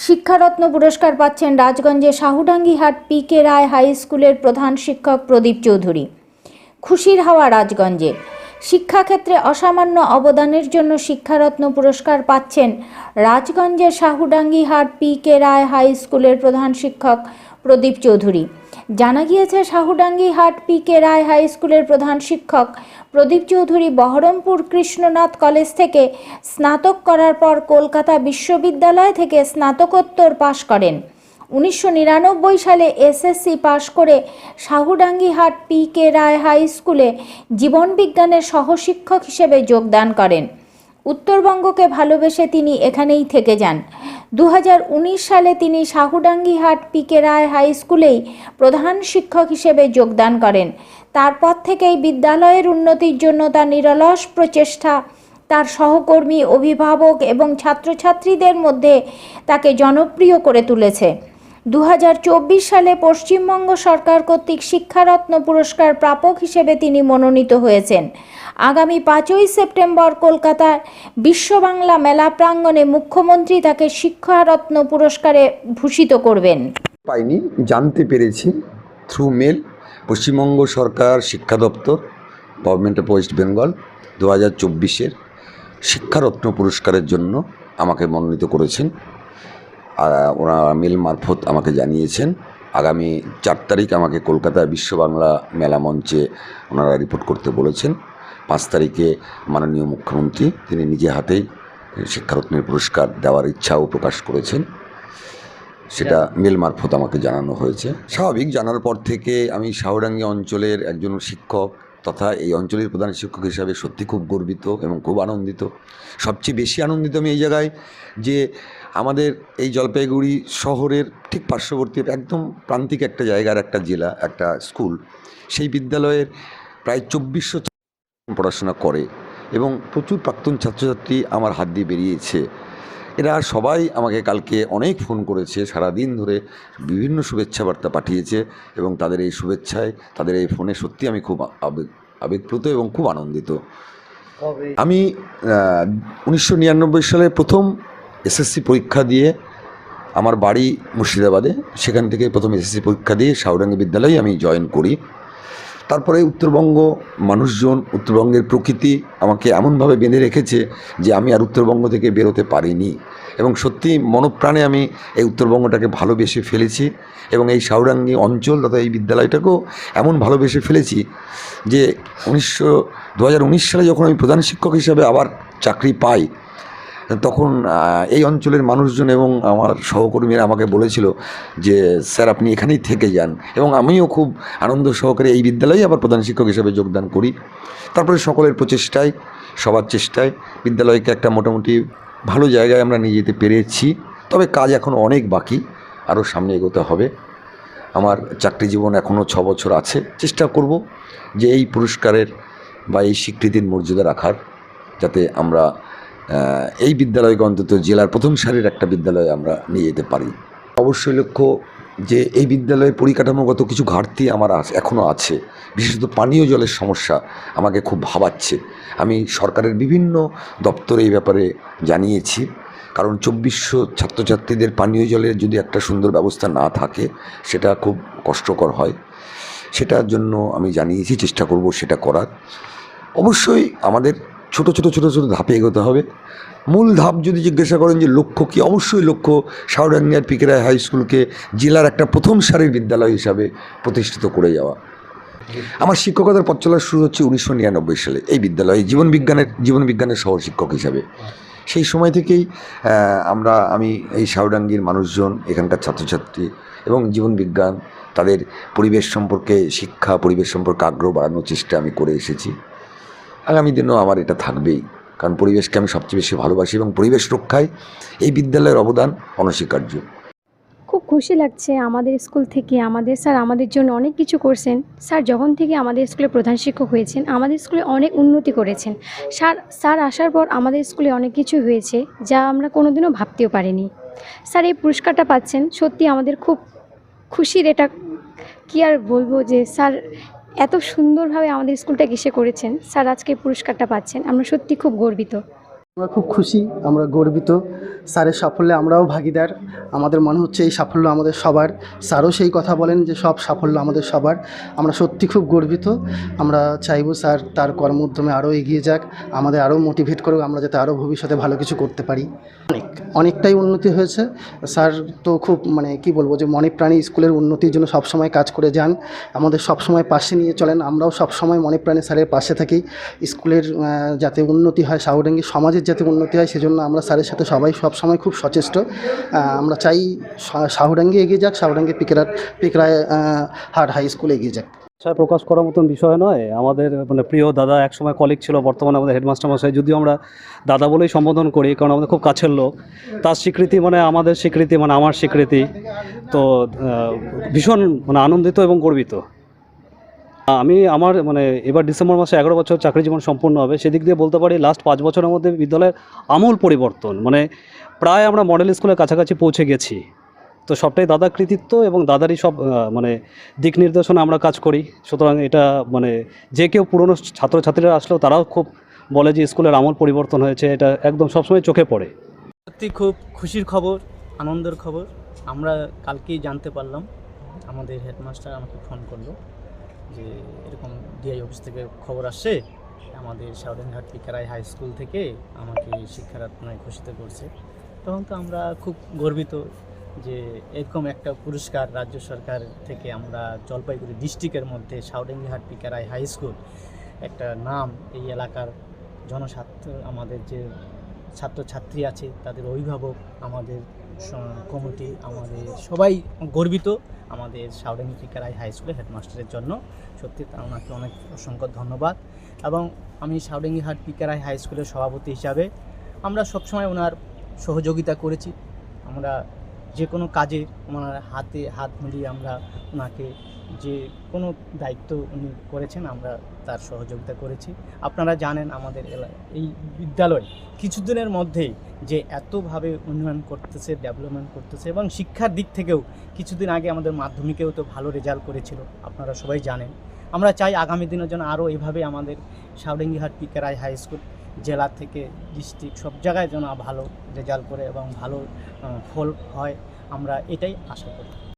শিক্ষারত্ন পুরস্কার পাচ্ছেন রাজগঞ্জে শাহুডাঙ্গিহাট P K রায় high স্কুলের প্রধান শিক্ষক প্রদীপ চৌধুরী। খুশির হাওয়া রাজগঞ্জে। শিক্ষাক্ষেত্রে অসামান্য অবদানের জন্য শিক্ষারত্ন পুরস্কার পাচ্ছেন রাজগঞ্জের শাহুডাঙ্গিহাট পি কে রায় হাই স্কুলের প্রধান শিক্ষক প্রদীপ চৌধুরী। জানা গিয়েছে শাহুডাঙ্গিহাট পি কে রায় হাই স্কুলের প্রধান শিক্ষক প্রদীপ চৌধুরী বহরমপুর কৃষ্ণনাথ কলেজ থেকে স্নাতক করার পর কলকাতা বিশ্ববিদ্যালয় থেকে স্নাতকোত্তর পাশ করেন। উনিশশো নিরানব্বই সালে এসএসসি পাশ করে শাহুডাঙ্গিহাট পি কে রায় হাই স্কুলে জীবনবিজ্ঞানের সহশিক্ষক হিসেবে যোগদান করেন। উত্তরবঙ্গকে ভালোবেসে তিনি এখানেই থেকে যান। দু হাজার উনিশ সালে তিনি শাহুডাঙ্গিহাট পিকে রায় হাই স্কুলেই প্রধান শিক্ষক হিসেবে যোগদান করেন। তারপর থেকেই বিদ্যালয়ের উন্নতির জন্য তার নিরলস প্রচেষ্টা, তার সহকর্মী, অভিভাবক এবং ছাত্রছাত্রীদের মধ্যে তাকে জনপ্রিয় করে তুলেছে। দু হাজার চব্বিশ সালে পশ্চিমবঙ্গ সরকার কর্তৃক শিক্ষারত্ন পুরস্কার প্রাপক হিসেবে তিনি মনোনীত হয়েছেন। আগামী পাঁচই সেপ্টেম্বর কলকাতার বিশ্ব বাংলা মেলা প্রাঙ্গণে মুখ্যমন্ত্রী তাকে শিক্ষারত্ন পুরস্কারে ভূষিত করবেন। পাইনি, জানতে পেরেছি থ্রু মেল পশ্চিমবঙ্গ সরকার শিক্ষা দপ্তর গভর্নমেন্ট অফ ওয়েস্ট বেঙ্গল দু হাজার চব্বিশের শিক্ষারত্ন পুরস্কারের জন্য আমাকে মনোনীত করেছেন। ওনারা মেল মারফত আমাকে জানিয়েছেন। আগামী চার তারিখ আমাকে কলকাতার বিশ্ব বাংলা মেলা মঞ্চে ওনারা রিপোর্ট করতে বলেছেন। পাঁচ তারিখে মাননীয় মুখ্যমন্ত্রী তিনি নিজে হাতেই শিক্ষারত্নের পুরস্কার দেওয়ার ইচ্ছাও প্রকাশ করেছেন। সেটা মেল মারফত আমাকে জানানো হয়েছে। স্বাভাবিক জানার পর থেকে আমি শাহরাঙ্গি অঞ্চলের একজন শিক্ষক তথা এই অঞ্চলের প্রধান শিক্ষক হিসাবে সত্যি খুব গর্বিত এবং খুব আনন্দিত। সবচেয়ে বেশি আনন্দিত আমি এই জায়গায় যে আমাদের এই জলপাইগুড়ি শহরের ঠিক পার্শ্ববর্তী একদম প্রান্তিক একটা জায়গার একটা জেলা, একটা স্কুল। সেই বিদ্যালয়ের প্রায় চব্বিশশো পড়াশোনা করে এবং প্রচুর প্রাক্তন ছাত্রছাত্রী আমার হাত দিয়ে বেরিয়েছে। এরা সবাই আমাকে কালকে অনেক ফোন করেছে সারা দিন ধরে বিভিন্ন শুভেচ্ছা বার্তা পাঠিয়েছে এবং তাদের এই শুভেচ্ছায় তাদের এই ফোনে সত্যি আমি খুব আবেগ আবেগপ্লুত এবং খুব আনন্দিত। আমি উনিশশো নিরানব্বই সালে প্রথম এসএসসি পরীক্ষা দিয়ে আমার বাড়ি মুর্শিদাবাদে সেখান থেকে প্রথম এসএসসি পরীক্ষা দিয়ে সাউরাঙ্গি বিদ্যালয়ে আমি জয়েন করি। তারপরে উত্তরবঙ্গ, মানুষজন, উত্তরবঙ্গের প্রকৃতি আমাকে এমনভাবে বেঁধে রেখেছে যে আমি আর উত্তরবঙ্গ থেকে বেরোতে পারিনি। এবং সত্যি মনপ্রাণে আমি এই উত্তরবঙ্গটাকে ভালোবেসে ফেলেছি এবং এই সাউরাঙ্গি অঞ্চল তথা এই বিদ্যালয়টাকেও এমন ভালোবেসে ফেলেছি যে উনিশশো, দু সালে যখন আমি প্রধান শিক্ষক হিসাবে আবার চাকরি পাই তখন এই অঞ্চলের মানুষজন এবং আমার সহকর্মীরা আমাকে বলেছিল যে, স্যার, আপনি এখানেই থেকে যান। এবং আমিও খুব আনন্দ সহকারে এই বিদ্যালয়ে আবার প্রধান শিক্ষক হিসেবে যোগদান করি। তারপরে সকলের প্রচেষ্টায়, সবার চেষ্টায় বিদ্যালয়কে একটা মোটামুটি ভালো জায়গায় আমরা নিয়ে যেতে পেরেছি। তবে কাজ এখনও অনেক বাকি, আরও সামনে এগোতে হবে। আমার চাকরি জীবন এখনও ছ বছর আছে। চেষ্টা করব যে এই পুরস্কারের বা এই স্বীকৃতির মর্যাদা রাখার, যাতে আমরা এই বিদ্যালয়কে অন্তত জেলার প্রথম সারির একটা বিদ্যালয় আমরা নিয়ে যেতে পারি। অবশ্যই লক্ষ্য যে এই বিদ্যালয়ে পরিকাঠামোগত কিছু ঘাটতি আমার এখনও আছে। বিশেষত পানীয় জলের সমস্যা আমাকে খুব ভাবাচ্ছে। আমি সরকারের বিভিন্ন দপ্তরে এই ব্যাপারে জানিয়েছি। কারণ চব্বিশশো ছাত্রছাত্রীদের পানীয় জলের যদি একটা সুন্দর ব্যবস্থা না থাকে, সেটা খুব কষ্টকর হয়। সেটার জন্য আমি জানিয়েছি, চেষ্টা করব সেটা করার। অবশ্যই আমাদের ছোট ছোট ছোট ছোট ধাপে এগোতে হবে। মূল ধাপ যদি জিজ্ঞাসা করেন যে লক্ষ্য কি, অবশ্যই লক্ষ্য শাহরাঙ্গিয়ার পিকেরায় হাই স্কুলকে জেলার একটা প্রথম সারির বিদ্যালয় হিসাবে প্রতিষ্ঠিত করে যাওয়া। আমার শিক্ষকতার পথ চলা শুরু হচ্ছে উনিশশো নিরানব্বই সালে এই বিদ্যালয়ে, জীবন বিজ্ঞানের জীবন বিজ্ঞানের সহ শিক্ষক হিসাবে। সেই সময় থেকেই আমরা, আমি এই শাহডাঙ্গির মানুষজন, এখানকার ছাত্রছাত্রী এবং জীবন বিজ্ঞান, তাদের পরিবেশ সম্পর্কে শিক্ষা, পরিবেশ সম্পর্কে আগ্রহ বাড়ানোর চেষ্টা আমি করে এসেছি। আগামী দিনেও আমার এটা থাকবেই। কারণ পরিবেশকে আমি সবচেয়ে বেশি ভালোবাসি এবং পরিবেশ রক্ষায় এই বিদ্যালয়ের অবদান অনস্বীকার্য। খুব খুশি লাগছে আমাদের স্কুল থেকে। আমাদের স্যার আমাদের জন্য অনেক কিছু করছেন। স্যার যখন থেকে আমাদের স্কুলে প্রধান শিক্ষক হয়েছেন, আমাদের স্কুলে অনেক উন্নতি করেছেন। স্যার স্যার আসার পর আমাদের স্কুলে অনেক কিছু হয়েছে যা আমরা কোনোদিনও ভাবতেও পারিনি। স্যার, এই পুরস্কারটা পাচ্ছেন। সত্যি আমাদের খুব খুশির এটা কি আর বলব যে, স্যার এত সুন্দরভাবে আমাদের স্কুলটা কিসে করেছেন। স্যার, আজকে পুরস্কারটা পাচ্ছেন। আমরা সত্যি খুব গর্বিত। আমরা খুব খুশি, আমরা গর্বিত। স্যারের সাফল্যে আমরাও ভাগিদার। আমাদের মনে হচ্ছে এই সাফল্য আমাদের সবার। স্যারও সেই কথা বলেন যে সব সাফল্য আমাদের সবার। আমরা সত্যি খুব গর্বিত। আমরা চাইব স্যার তার কর্ম উদ্যমে আরও এগিয়ে যাক। আমাদের আরও মোটিভেট করুক। আমরা যাতে আরও ভবিষ্যতে ভালো কিছু করতে পারি। অনেক। অনেকটাই উন্নতি হয়েছে। স্যার তো খুব মানে কি বলব যে মনে প্রাণী স্কুলের উন্নতির জন্য সবসময় কাজ করে যান, আমাদের সবসময় পাশে নিয়ে চলেন, আমরাও সবসময় মনে প্রাণী স্যারের পাশে থাকি। স্কুলের যাতে উন্নতি হয় সাউডাঙ্গি সমাজের যাতে উন্নতি হয়, সেজন্য আমরা স্যারের সাথে সবাই সবসময় খুব সচেষ্ট। আমরা চাই সা- এগিয়ে যাক, সাহুডাঙ্গি পিকরার, পিকরায় হাট হাই স্কুল এগিয়ে যাক। ভাষায় প্রকাশ করার মতন বিষয় নয়। আমাদের মানে প্রিয় দাদা একসময় কলিগ ছিল, বর্তমানে আমাদের হেডমাস্টার মশাই যদিও আমরা দাদা বলেই সম্বোধন করি, কারণ আমাদের খুব কাছের লোক। তার স্বীকৃতি মানে আমাদের স্বীকৃতি মানে আমার স্বীকৃতি। তো ভীষণ মানে আনন্দিত এবং গর্বিত। আমি আমার মানে এবার ডিসেম্বর মাসে এগারো বছর চাকরি জীবন সম্পূর্ণ হবে, সেদিক দিয়ে বলতে পারি লাস্ট পাঁচ বছরের মধ্যে বিদ্যালয়ের আমূল পরিবর্তন। মানে প্রায় আমরা মডেল স্কুলের কাছাকাছি পৌঁছে গেছি। তো সবটাই দাদার কৃতিত্ব এবং দাদারই সব মানে দিক নির্দেশনা আমরা কাজ করি। সুতরাং এটা মানে যে কেউ পুরনো ছাত্রছাত্রীরা আসলেও তারাও খুব বলে যে স্কুলের আমল পরিবর্তন হয়েছে, এটা একদম সবসময় চোখে পড়ে। সত্যি খুব খুশির খবর, আনন্দের খবর। আমরা কালকেই জানতে পারলাম, আমাদের হেডমাস্টার আমাকে ফোন করল যে এরকম ডিআই অফিস থেকে খবর আসছে, আমাদের সাউদানঘাট পিকারাই হাই স্কুল থেকে আমাকে শিক্ষারত্নায় ঘোষিত করছে। তখন তো আমরা খুব গর্বিত যে এরকম একটা পুরস্কার রাজ্য সরকার থেকে আমরা জলপাইগুড়ি ডিস্ট্রিক্টের মধ্যে সাউডেঙ্গিহাট পিকারাই হাই স্কুল একটা নাম এই এলাকার জনস্বার্থ, আমাদের যে ছাত্রছাত্রী আছে, তাদের অভিভাবক, আমাদের কমিটি, আমাদের সবাই গর্বিত আমাদের সাউডাঙ্গি পিকারাই হাই স্কুলের হেডমাস্টারের জন্য। সত্যি ওনাকে অনেক অসংখ্য ধন্যবাদ। এবং আমি সাউডাঙ্গি হাট পিকারাই হাই স্কুলের সভাপতি হিসাবে আমরা সবসময় ওনার সহযোগিতা করেছি। আমরা যে কোনো কাজে ওনার হাতে হাত মিলিয়ে আমরা ওনাকে যে কোনো দায়িত্ব উনি করেছেন, আমরা তার সহযোগিতা করেছি। আপনারা জানেন আমাদের এই বিদ্যালয় কিছুদিনের মধ্যেই যে এতভাবে উন্নয়ন করতেছে ডেভেলপমেন্ট করতেছে এবং শিক্ষার দিক থেকেও কিছুদিন আগে আমাদের মাধ্যমিকেও তো ভালো রেজাল্ট করেছিল, আপনারা সবাই জানেন। আমরা চাই আগামী দিনের জন্য আরও এইভাবে আমাদের সাউডেঙ্গিহাট পিকেরাই হাই স্কুল জেলা থেকে ডিস্ট্রিক্ট সব জায়গায় যেন ভালো রেজাল্ট করে এবং ভালো ফল হয়, আমরা এটাই আশা করি।